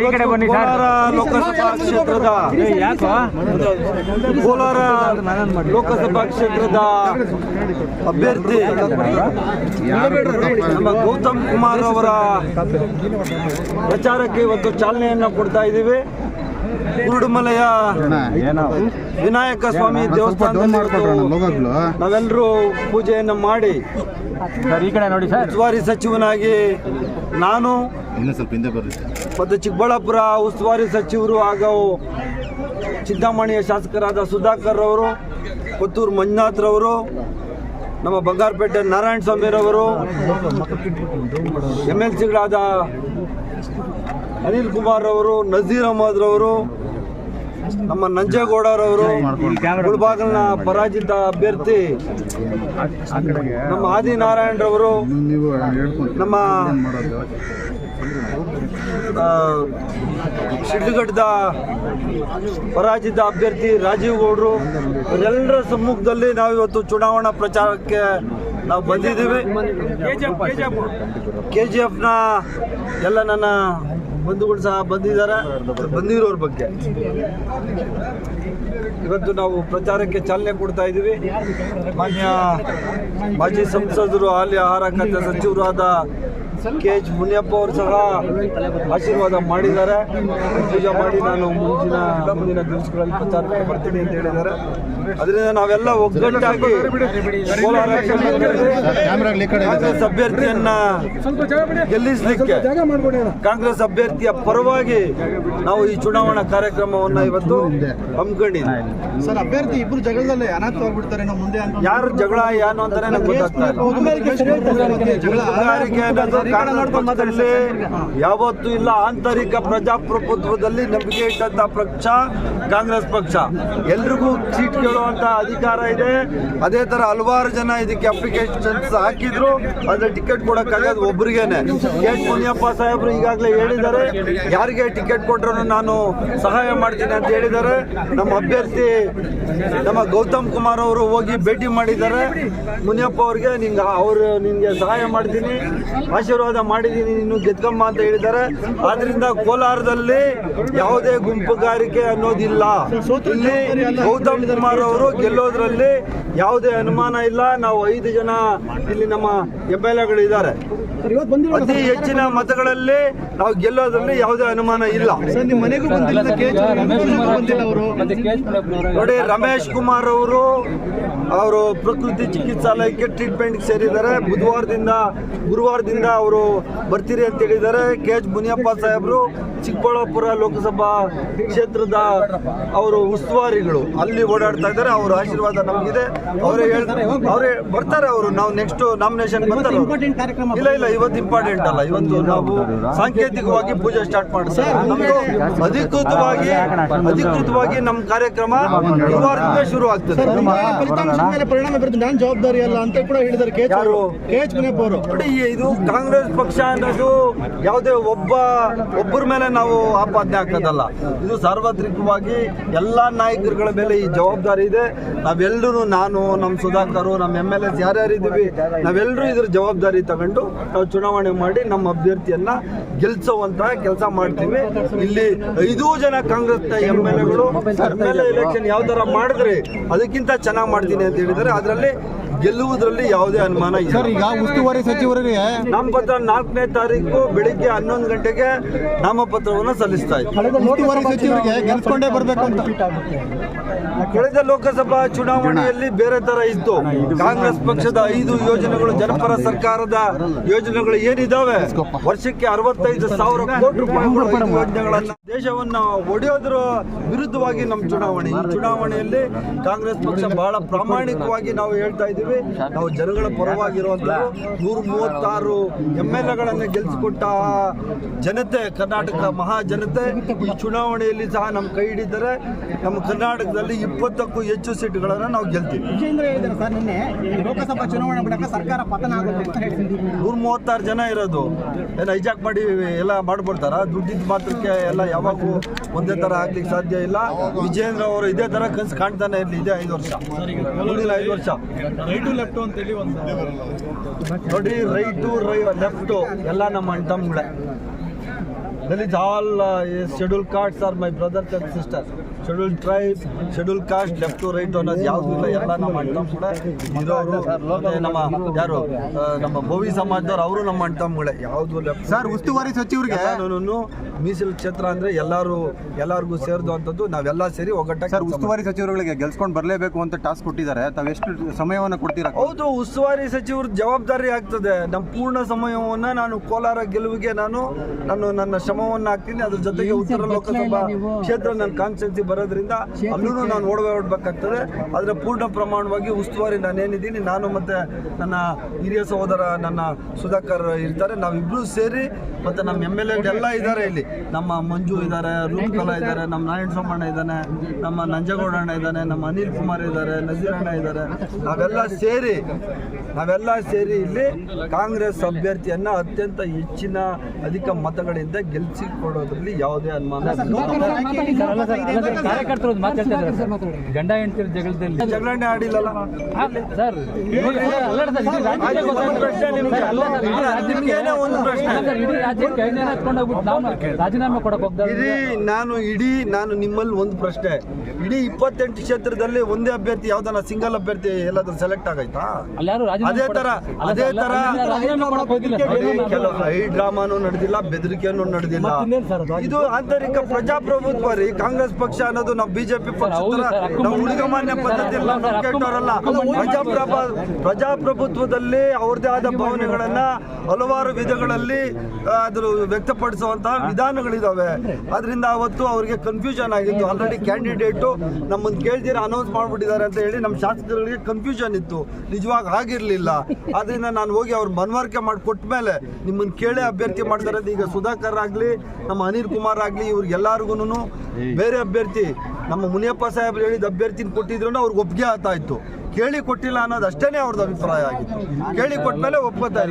ಈ ಕಡೆ ಬನ್ನಿ ಸರ್ ಕೋಲಾರ ಲೋಕಸಭಾ ಕ್ಷೇತ್ರದ ಕೋಲಾರ ಲೋಕಸಭಾ ಕ್ಷೇತ್ರದ ಅಭ್ಯರ್ಥಿ ನಮ್ಮ ಗೌತಮ್ ಕುಮಾರ್ ಅವರ ಪ್ರಚಾರಕ್ಕೆ ಇವತ್ತು ಚಾಲನೆಯನ್ನು ಕೊಡ್ತಾ ಇದ್ದೀವಿ. ಕುರುಡುಮಲೆಯ ವಿನಾಯಕ ಸ್ವಾಮಿ ದೇವಸ್ಥಾನದಲ್ಲಿ ನಾವೆಲ್ಲರೂ ಪೂಜೆಯನ್ನು ಮಾಡಿ ಸರ್ ಈ ಕಡೆ ನೋಡಿ ಸರ್. ಉಸ್ತುವಾರಿ ಸಚಿವನಾಗಿ ನಾನು ಇನ್ನೂ ಸ್ವಲ್ಪ ಹಿಂದೆ ಬರ್ರಿ. ಮತ್ತು ಚಿಕ್ಕಬಳ್ಳಾಪುರ ಉಸ್ತುವಾರಿ ಸಚಿವರು ಹಾಗೂ ಚಿಂತಾಮಣಿಯ ಶಾಸಕರಾದ ಸುಧಾಕರ್ ಅವರು ಕೊತ್ತೂರು ಮಂಜುನಾಥ್ರವರು ನಮ್ಮ ಬಂಗಾರಪೇಟೆ ನಾರಾಯಣ ಸ್ವಾಮಿರವರು ಎಂ ಎಲ್ ಸಿಗಳಾದ ಅನಿಲ್ ಕುಮಾರ್ ಅವರು ನಜೀರ್ ಅಹಮದ್ ರವರು ನಮ್ಮ ನಂಜೇಗೌಡರವರು ಗುಲ್ಬಾಗ್ನ ಪರಾಜಿತ ಅಭ್ಯರ್ಥಿ ನಮ್ಮ ಆದಿನಾರಾಯಣರವರು ನಮ್ಮ ಶಿಡ್ಲಘಟ್ಟದ ಪರಾಜಿತ ಅಭ್ಯರ್ಥಿ ರಾಜೀವ್ ಗೌಡ್ರು ಎಲ್ಲರ ಸಮ್ಮುಖದಲ್ಲಿ ನಾವು ಇವತ್ತು ಚುನಾವಣಾ ಪ್ರಚಾರಕ್ಕೆ ನಾವು ಬಂದಿದ್ದೀವಿ. ಕೆ ಜಿ ಎಫ್ನ ಎಲ್ಲ ನನ್ನ ಬಂಧುಗಳು ಸಹ ಬಂದಿದ್ದಾರೆ. ಬಂದಿರೋರ ಬಗ್ಗೆ. ಇವತ್ತು ನಾವು ಪ್ರಚಾರಕ್ಕೆ ಚಾಲನೆ ಕೊಡ್ತಾ ಇದ್ದೀವಿ. ಮಾನ್ಯ ಮಾಜಿ ಸಂಸದರು, ಹಾಲಿ ಆಹಾರ ಖಾತೆ ಸಚಿವರಾದ ಕೆ ಎಚ್ ಮುನಿಯಪ್ಪ ಅವರು ಸಹ ಆಶೀರ್ವಾದ ಮಾಡಿದ್ದಾರೆ. ಪೂಜೆ ಮಾಡಿ ನಾನು ಮುಂದಿನ ಮುಂದಿನ ದಿವಸಗಳಲ್ಲಿ ಪ್ರಚಾರಕ್ಕೆ ಬರ್ತೀನಿ ಅಂತ ಹೇಳಿದ್ದಾರೆ. ಅದರಿಂದ ನಾವೆಲ್ಲ ಒಗ್ಗಟ್ಟಾಗಿ ಕೋಲಾರ ಕ್ಷೇತ್ರದಲ್ಲಿ ಕ್ಯಾಮ್ರಾಗ್ಲಿ ಈ ಕಡೆ ಇದೆ. ಕಾಂಗ್ರೆಸ್ ಅಭ್ಯರ್ಥಿಯನ್ನ ಗೆಲ್ಲಿಸಲಿಕ್ಕೆ ಕಾಂಗ್ರೆಸ್ ಅಭ್ಯರ್ಥಿಯ ಪರವಾಗಿ ನಾವು ಈ ಚುನಾವಣಾ ಕಾರ್ಯಕ್ರಮವನ್ನ ಇವತ್ತು ಹಮ್ಮಿಕೊಂಡಿದ್ದೀವಿ ಸರ್ ಅಭ್ಯರ್ಥಿ ಇಬ್ಬರು ಜಗಳದಲ್ಲಿ ಮುಂದೆ ಅಂತ ಯಾರು ಜಗಳ ಏನು ಅಂತಾನೆ ನಂಗೆ ಗೊತ್ತಾಗ್ತಾ ಇಲ್ಲ ಯಾವತ್ತು ಇಲ್ಲ ಆಂತರಿಕ ಪ್ರಜಾಪ್ರಭುತ್ವದಲ್ಲಿ ನಂಬಿಕೆ ಇಟ್ಟಂತ ಪಕ್ಷ ಕಾಂಗ್ರೆಸ್ ಪಕ್ಷ. ಎಲ್ರಿಗೂ ಸೀಟ್ ಕೇಳುವಂತ ಅಧಿಕಾರ ಇದೆ. ಅದೇ ತರ ಹಲವಾರು ಜನ ಇದಕ್ಕೆ ಅಪ್ಲಿಕೇಶನ್ಸ್ ಹಾಕಿದ್ರು. ಅದ್ರ ಟಿಕೆಟ್ ಕೊಡಕ್ಕಾಗದು ಒಬ್ರಿಗೇನೆ. ಕೆ ಮುನಿಯಪ್ಪ ಸಾಹೇಬ್ರು ಈಗಾಗಲೇ ಹೇಳಿದ್ದಾರೆ ಯಾರಿಗೆ ಟಿಕೆಟ್ ಕೊಟ್ಟರು ನಾನು ಸಹಾಯ ಮಾಡ್ತೀನಿ ಅಂತ ಹೇಳಿದ್ದಾರೆ. ನಮ್ಮ ಅಭ್ಯರ್ಥಿ ನಮ್ಮ ಗೌತಮ್ ಕುಮಾರ್ ಅವರು ಹೋಗಿ ಭೇಟಿ ಮಾಡಿದ್ದಾರೆ. ಮುನಿಯಪ್ಪ ಅವ್ರಿಗೆ ನಿಂಗೆ ಅವರು ನಿಮ್ಗೆ ಸಹಾಯ ಮಾಡ್ತೀನಿ. ಆಶೀರ್ವಾದ ಮಾಡಿದ್ದೀನಿ, ನೀನು ಗೆದ್ಕಮ್ಮ ಅಂತ ಹೇಳಿದ್ದಾರೆ. ಆದ್ರಿಂದ ಕೋಲಾರದಲ್ಲಿ ಯಾವುದೇ ಗುಂಪುಗಾರಿಕೆ ಅನ್ನೋದಿಲ್ಲ. ಇಲ್ಲಿ ಗೌತಮ್ ಕುಮಾರ್ ಅವರು ಗೆಲ್ಲೋದ್ರಲ್ಲಿ ಯಾವುದೇ ಅನುಮಾನ ಇಲ್ಲ. ನಾವು ಐದು ಜನ ಇಲ್ಲಿ ನಮ್ಮ ಎಂ ಎಲ್ ಎಗಳಿದ್ದಾರೆ ಅತಿ ಹೆಚ್ಚಿನ ಮತಗಳಲ್ಲಿ ನಾವು ಗೆಲ್ಲೋದ್ರಲ್ಲಿ ಯಾವುದೇ ಅನುಮಾನ ಇಲ್ಲ. ನಿಮ್ಮ ಮನೆಗೂ ಬಂದಿಲ್ಲ ಬಂದಿಲ್ಲ ಅವರು. ನೋಡಿ ರಮೇಶ್ ಕುಮಾರ್ ಅವರು ಅವರು ಪ್ರಕೃತಿ ಚಿಕಿತ್ಸಾಲಯಕ್ಕೆ ಟ್ರೀಟ್ಮೆಂಟ್ ಸೇರಿದ್ದಾರೆ. ಬುಧವಾರದಿಂದ ಗುರುವಾರದಿಂದ ಅವರು ಬರ್ತೀರಿ ಅಂತ ಹೇಳಿದ್ದಾರೆ. ಕೆ ಎಚ್ ಮುನಿಯಪ್ಪ ಸಾಹೇಬರು ಚಿಕ್ಕಬಳ್ಳಾಪುರ ಲೋಕಸಭಾ ಕ್ಷೇತ್ರದ ಅವರು ಉಸ್ತುವಾರಿಗಳು. ಅಲ್ಲಿ ಓಡಾಡ್ತಾ ಇದ್ದಾರೆ ಅವರ ಆಶೀರ್ವಾದ ನಮಗಿದೆ. ಅವರೇ ಹೇಳ್ತಾರೆ ಅವರೇ ಬರ್ತಾರೆ ಅವರು. ನಾವು ನೆಕ್ಸ್ಟ್ ನಾಮಿನೇಷನ್ ಬರ್ತಾರೆ ಇಲ್ಲ ಇಲ್ಲ ಇವತ್ತು ಇಂಪಾರ್ಟೆಂಟ್ ಅಲ್ಲ. ಇವತ್ತು ನಾವು ಸಾಂಕೇತಿಕವಾಗಿ ಪೂಜೆ ಸ್ಟಾರ್ಟ್ ಮಾಡ್ತೇವೆ. ನಮ್ದು ಅಧಿಕೃತವಾಗಿ ಅಧಿಕೃತವಾಗಿ ನಮ್ಮ ಕಾರ್ಯಕ್ರಮ ಗುರುವಾರದಿಂದ ಶುರು ಆಗ್ತದೆ. ಫಲಿತಾಂಶದ ಮೇಲೆ ಪರಿಣಾಮ ಬೀರುತ್ತೆ. ನಾನು ಜವಾಬ್ದಾರಿ ಅಲ್ಲ ಅಂತ ಕೂಡ ಹೇಳಿದ್ದಾರೆ ಕೆ ಯಾರು? ಕೆ ಎಚ್ ಮುನಿಯಪ್ಪ ಅವರು. ನೋಡಿ ಇದು ಕಾಂಗ್ರೆಸ್ ಪಕ್ಷ ಅನ್ನೋದು ಯಾವುದೇ ಒಬ್ಬ ಒಬ್ಬರ ಮೇಲೆ ನಾವು ಆಪಾದನೆ ಆಗ್ತದಲ್ಲ. ಇದು ಸಾರ್ವತ್ರಿಕವಾಗಿ ಎಲ್ಲ ನಾಯಕರುಗಳ ಮೇಲೆ ಈ ಜವಾಬ್ದಾರಿ ಇದೆ. ನಾವೆಲ್ಲರೂ ನಾನು ನಮ್ಮ ಸುಧಾಕರ್ ನಮ್ಮ ಎಂ ಎಲ್ ಎಸ್ ಯಾರ್ಯಾರಿದ್ದೀವಿ, ನಾವೆಲ್ಲರೂ ಇದ್ರ ಜವಾಬ್ದಾರಿ ತಗೊಂಡು ನಾವು ಚುನಾವಣೆ ಮಾಡಿ ನಮ್ಮ ಅಭ್ಯರ್ಥಿಯನ್ನ ಗೆಲ್ಸುವಂತಹ ಕೆಲಸ ಮಾಡ್ತೀವಿ. ಇಲ್ಲಿ ಐದು ಜನ ಕಾಂಗ್ರೆಸ್ ಎಂ ಎಲ್ ಎಗಳು ಎಂ ಎಲ್ ಎಲೆಕ್ಷನ್ ಯಾವ್ದಾರ ಮಾಡಿದ್ರೆ ಅದಕ್ಕಿಂತ ಚೆನ್ನಾಗಿ ಮಾಡ್ತೀನಿ ಅಂತ ಹೇಳಿದ್ರೆ ಅದರಲ್ಲಿ ಗೆಲ್ಲುವುದರಲ್ಲಿ ಯಾವುದೇ ಅನುಮಾನ ಇಲ್ಲ. ಈಗ ಉಸ್ತುವಾರಿ ಸಚಿವರಿಗೆ ನಾಮಪತ್ರ ನಾಲ್ಕನೇ ತಾರೀಕು ಬೆಳಿಗ್ಗೆ ಹನ್ನೊಂದು ಗಂಟೆಗೆ ನಾಮಪತ್ರವನ್ನು ಸಲ್ಲಿಸ್ತಾ ಇದ್ದೀವಿ ಉಸ್ತುವಾರಿ ಸಚಿವರಿಗೆ ಗೆಲ್ಸ್ಕೊಂಡೇ ಬರಬೇಕು ಅಂತ. ಕಳೆದ ಲೋಕಸಭಾ ಚುನಾವಣೆಯಲ್ಲಿ ಬೇರೆ ತರ ಇತ್ತು. ಕಾಂಗ್ರೆಸ್ ಪಕ್ಷದ ಐದು ಯೋಜನೆಗಳು ಜನಪರ ಸರ್ಕಾರದ ಯೋಜನೆಗಳು ಏನಿದಾವೆ? ವರ್ಷಕ್ಕೆ ಅರವತ್ತೈದು ಸಾವಿರ ಕೋಟಿ ರೂಪಾಯಿ ಯೋಜನೆಗಳನ್ನ ದೇಶವನ್ನ ಒಡೆಯೋದ್ರ ವಿರುದ್ಧವಾಗಿ ನಮ್ಮ ಚುನಾವಣೆ. ಈ ಚುನಾವಣೆಯಲ್ಲಿ ಕಾಂಗ್ರೆಸ್ ಪಕ್ಷ ಬಹಳ ಪ್ರಾಮಾಣಿಕವಾಗಿ ನಾವು ಹೇಳ್ತಾ ಇದ್ದೀವಿ. ನಾವು ಜನಗಳ ಪರವಾಗಿರುವಂತಹ ನೂರ ಮೂವತ್ತಾರು ಎಂ ಎಲ್ ಎಗಳನ್ನು ಗೆಲ್ಲಿಸಿಕೊಟ್ಟ ಜನತೆ ಕರ್ನಾಟಕ ಮಹಾ ಜನತೆ ಈ ಚುನಾವಣೆಯಲ್ಲಿ ಸಹ ನಮ್ಮ ಕೈ ಹಿಡಿದರೆ ನಮ್ಮ ಕರ್ನಾಟಕದಲ್ಲಿ ಇಪ್ಪತ್ತಕ್ಕೂ ಹೆಚ್ಚು ಸೀಟ್ಗಳನ್ನು ನಾವು ಗೆಲ್ತೀವಿ. ವಿಜೇಂದ್ರ ಹೇಳಿದ್ದಾರೆ ಸರ್ ನಿನ್ನೆ ಲೋಕಸಭಾ ಚುನಾವಣೆ ಬಳಿಕ ಸರ್ಕಾರ ಪತನ ಆಗುತ್ತೆ ಅಂತ ನೂರ ಮೂವತ್ತಾರು ಜನ ಇರೋದು. ಏನು ಹೈಜಾಕ್ ಮಾಡಿ ಎಲ್ಲ ಮಾಡ್ಬಿಡ್ತಾರ? ದುಡ್ಡಿದ್ದು ಮಾತ್ರಕ್ಕೆ ಎಲ್ಲ ಯಾವಾಗೂ ಒಂದೇ ಥರ ಆಗ್ಲಿಕ್ಕೆ ಸಾಧ್ಯ ಇಲ್ಲ. ವಿಜೇಂದ್ರ ಅವರು ಇದೇ ಥರ ಕನಸು ಕಾಣ್ತಾನೆ ಇರಲಿ ಇದೇ ಐದು ವರ್ಷ. ಮುಂದಿನ ಐದು ವರ್ಷ. ನೋಡಿ ರೈಟು ರೈ ಲೆಫ್ಟು ಎಲ್ಲ ನಮ್ಮ ಅಣ್ತಮ್ಗಳೇ Dalit all schedule castes are my brother and sister schedule tribe schedule caste left to right ಅನ್ನೋದು ಯಾವ್ದು ಇಲ್ಲ ಎಲ್ಲ ನಮ್ಮ ಅಣ್ಣ ಕೂಡ ಇರೋರು ಮತ್ತೆ ನಮ್ಮ ಯಾರು ನಮ್ಮ ಭೋವಿ ಸಮಾಜದವ್ರು ಅವರು ನಮ್ಮ ಅಣ್ಣ ತಮ್ಮಗಳೇ ಯಾವುದು ಲೆಫ್ಟ್ ಸರ್ ಉಸ್ತುವಾರಿ ಸಚಿವರಿಗೆ? ನಾನು ಮೀಸಲು ಕ್ಷೇತ್ರ ಅಂದ್ರೆ ಎಲ್ಲರೂ ಎಲ್ಲರಿಗೂ ಸೇರಿದಂಥದ್ದು ನಾವೆಲ್ಲ ಸೇರಿ ಒಗ್ಗಟ್ಟಾಗಿ ಸರ್ ಉಸ್ತುವಾರಿ ಸಚಿವರುಗಳಿಗೆ ಗೆಲ್ಸ್ಕೊಂಡು ಬರಲೇಬೇಕು ಅಂತ ಟಾಸ್ಕ್ ಕೊಟ್ಟಿದ್ದಾರೆ. ತಾವೆಷ್ಟು ಸಮಯವನ್ನು ಕೊಡ್ತೀರಾ? ಹೌದು ಉಸ್ತುವಾರಿ ಸಚಿವರು ಜವಾಬ್ದಾರಿ ಆಗ್ತದೆ. ನಮ್ಮ ಪೂರ್ಣ ಸಮಯವನ್ನ ನಾನು ಕೋಲಾರ ಗೆಲುವಿಗೆ ನಾನು ನಾನು ನನ್ನ ಶ್ರಮವನ್ನು ಹಾಕ್ತೀನಿ ಅದ್ರ ಜೊತೆಗೆ ಉತ್ತರ ಲೋಕಸಭಾ ಕ್ಷೇತ್ರ ನನ್ನ ಕಾನ್ಸ್ಟಿಟ್ಯೂನ್ಸಿ ಬರೋದ್ರಿಂದ ಅಲ್ಲೂ ನಾನು ಓಡಬೇಕಾಗ್ತದೆ ಆದರೆ ಪೂರ್ಣ ಪ್ರಮಾಣವಾಗಿ ಉಸ್ತುವಾರಿ ನಾನೇನಿದ್ದೀನಿ ನಾನು ಮತ್ತೆ ನನ್ನ ಹಿರಿಯ ಸಹೋದರ ನನ್ನ ಸುಧಾಕರ್ ಇರ್ತಾರೆ ನಾವಿಬ್ರು ಸೇರಿ ಮತ್ತೆ ನಮ್ಮ ಎಂ ಎಲ್ ಎಲ್ಲ ಇದ್ದಾರೆ ಇಲ್ಲಿ. ನಮ್ಮ ಮಂಜು ಇದ್ದಾರೆ ರೂಪಕಲಾ ಇದ್ದಾರೆ ನಮ್ಮ ನಾರಾಯಣ ಸೋಮಣ್ಣ ಇದ್ದಾನೆ ನಮ್ಮ ನಂಜಗೌಡ ಅಣ್ಣ ಇದ್ದಾನೆ ನಮ್ಮ ಅನಿಲ್ ಕುಮಾರ್ ಇದ್ದಾರೆ ನಜೀರಣ್ಣ ಇದ್ದಾರೆ. ನಾವೆಲ್ಲ ಸೇರಿ ನಾವೆಲ್ಲ ಸೇರಿ ಇಲ್ಲಿ ಕಾಂಗ್ರೆಸ್ ಅಭ್ಯರ್ಥಿಯನ್ನ ಅತ್ಯಂತ ಹೆಚ್ಚಿನ ಅಧಿಕ ಮತಗಳಿಂದ ಗೆಲ್ಲಿಸಿ ಕೊಡೋದ್ರಲ್ಲಿ ಯಾವುದೇ ಅನುಮಾನ. ಕಾರ್ಯಕರ್ತರು ಒಂದು ಮಾತಾಡ್ತಾ ಇದ್ದಾರೆ. ಸರ್. ಗಂಡ ಹೆಂಡತಿರ ಜಗಳದಲ್ಲಿ. ಆ, ಸರ್ ಒಂದು ಪ್ರಶ್ನೆ. ರಾಜೀನಾಮೆ ಇಡೀ ನಾನು ಇಡೀ ನಾನು ನಿಮ್ಮಲ್ಲಿ ಒಂದು ಪ್ರಶ್ನೆ. ಇಡೀ ಇಪ್ಪತ್ತೆಂಟು ಕ್ಷೇತ್ರದಲ್ಲಿ ಒಂದೇ ಅಭ್ಯರ್ಥಿ ಯಾವ್ದಾನ ಸಿಂಗಲ್ ಅಭ್ಯರ್ಥಿ ಎಲ್ಲಾದ್ರೂ ಸೆಲೆಕ್ಟ್ ಆಗೈತಾ ಅದೇ ತರ ಅದೇ ತರ ಕೆಲವು ಹೈ ಡ್ರಾಮಾನು ನಡೆದಿಲ್ಲ ಬೆದರಿಕೆಯನ್ನು ನಡೆದಿಲ್ಲ. ಇದು ಆಂತರಿಕ ಪ್ರಜಾಪ್ರಭುತ್ವ ರೀ. ಕಾಂಗ್ರೆಸ್ ಪಕ್ಷ ಅನ್ನೋದು ನಾವು ಬಿಜೆಪಿ ಪಕ್ಷ ನಾವು ಉಳಿಗಮಾನ್ಯ ಪದ್ಧತಿ ಪ್ರಜಾಪ್ರಭ ಪ್ರಜಾಪ್ರಭುತ್ವದಲ್ಲಿ ಅವ್ರದೇ ಆದ ಭಾವನೆಗಳನ್ನ ಹಲವಾರು ವಿಧಗಳಲ್ಲಿ ಅದ್ರ ವ್ಯಕ್ತಪಡಿಸುವಂತಹ ವಿಧಾನಗಳಿದಾವೆ. ಅದರಿಂದ ಅವತ್ತು ಅವರಿಗೆ ಕನ್ಫ್ಯೂಷನ್ ಆಗಿತ್ತು. ಆಲ್ರೆಡಿ ಕ್ಯಾಂಡಿಡೇಟು ನಮ್ಮನ್ನು ಕೇಳ್ದಿರ ಅನೌನ್ಸ್ ಮಾಡ್ಬಿಟ್ಟಿದ್ದಾರೆ ಅಂತ ಹೇಳಿ ನಮ್ಮ ಶಾಸಕರಿಗೆ ಕನ್ಫ್ಯೂಷನ್ ಇತ್ತು. ನಿಜವಾಗಿ ಆಗಿರಲಿಲ್ಲ. ಆದ್ರಿಂದ ನಾನು ಹೋಗಿ ಅವ್ರ ಮನವರಿಕೆ ಮಾಡಿ ಕೊಟ್ಟ ಮೇಲೆ ನಿಮ್ಮನ್ನು ಕೇಳೇ ಅಭ್ಯರ್ಥಿ ಮಾಡ್ತಾರೆ ಅಂತ ಈಗ ಸುಧಾಕರ್ ಆಗಲಿ, ನಮ್ಮ ಅನಿಲ್ ಕುಮಾರ್ ಆಗಲಿ ಇವ್ರಿಗೆಲ್ಲರಿಗೂ ಬೇರೆ ಅಭ್ಯರ್ಥಿ. ನಮ್ಮ ಮುನಿಯಪ್ಪ ಸಾಹೇಬ್ರು ಹೇಳಿದ ಅಭ್ಯರ್ಥಿನ ಕೊಟ್ಟಿದ್ರು ಅವ್ರಿಗೆ ಒಪ್ಪಿಗೆ ಆತಾಯ್ತು. ಕೇಳಿ ಕೊಟ್ಟಿಲ್ಲ ಅನ್ನೋದು ಅಷ್ಟೇ ಅವ್ರದ್ದು ಅಭಿಪ್ರಾಯ ಆಗಿತ್ತು. ಕೇಳಿ ಕೊಟ್ಟ ಮೇಲೆ ಒಪ್ಕೋತಾ